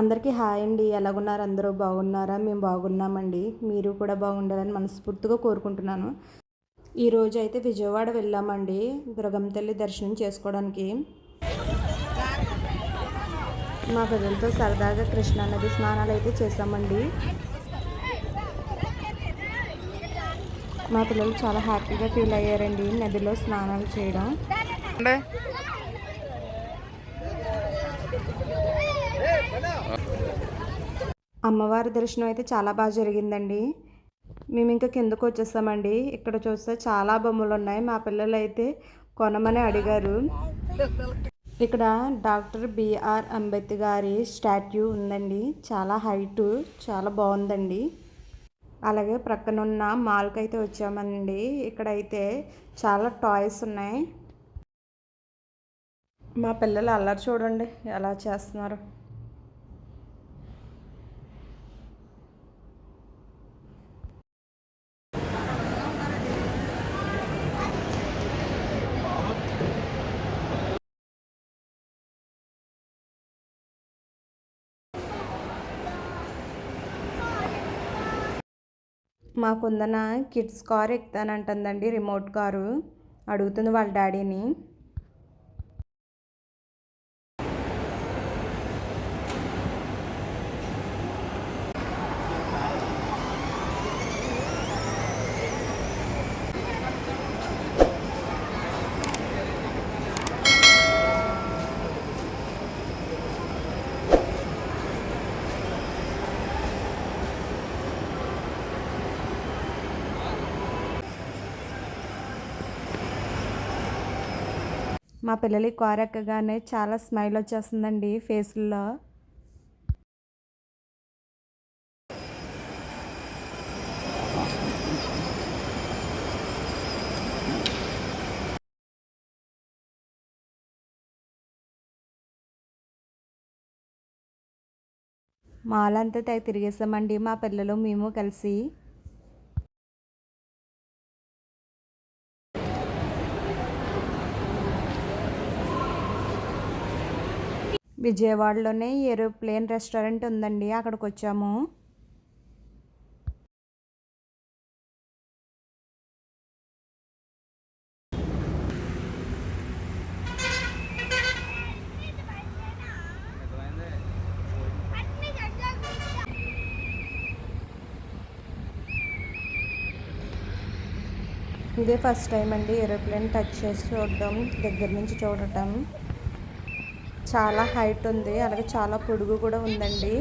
అందరికీ హాయ్ అండి. ఎలాగున్నారు? అందరూ బాగున్నారా? మేము బాగున్నామండి. మీరు కూడా బాగుండాలని మనస్ఫూర్తిగా కోరుకుంటున్నాను. ఈరోజు అయితే విజయవాడ వెళ్ళామండి. దుర్గమ్మ తల్లి దర్శనం చేసుకోవడానికి. మా పిల్లలతో సరదాగా కృష్ణా నది స్నానాలు అయితే చేసామండి మా పిల్లలు చాలా హ్యాపీగా ఫీల్ అయ్యారండి నదిలో స్నానాలు చేయడం. అమ్మవారి దర్శనం అయితే చాలా బాగా జరిగిందండి. మేము ఇంకా కిందకు వచ్చేస్తామండి. ఇక్కడ చూస్తే చాలా బొమ్మలు ఉన్నాయి. మా పిల్లలు అయితే కొనమని అడిగారు. ఇక్కడ డాక్టర్ బిఆర్ అంబేద్కర్ గారి స్టాట్యూ ఉందండి. చాలా హైటు చాలా బాగుందండి. అలాగే ప్రక్కనున్న మాల్కి అయితే వచ్చామండి. ఇక్కడైతే చాలా టాయ్స్ ఉన్నాయి. మా పిల్లలు అల్లరి చూడండి ఎలా చేస్తున్నారు. మా కుందన కిడ్స్ కార్ ఎక్కుతానంటుందండి రిమోట్ కారు. అడుగుతుంది వాళ్ళ డాడీని. మా పిల్లలు కోరెక్కగానే చాలా స్మైల్ వచ్చేస్తుందండి ఫేస్లో మాల్ అంతా తిరిగేసామండి మా పిల్లలు మేము కలిసి. విజయవాడలోనే ఏరోప్లేన్ రెస్టారెంట్ ఉందండి. అక్కడికి వచ్చాము ఇదే ఫస్ట్ టైం అండి ఏరోప్లేన్ టచ్ చేసి చూడడం దగ్గర నుంచి చూడటం. చాలా హైట్ ఉంది అలాగే చాలా పొడుగు కూడా ఉందండి.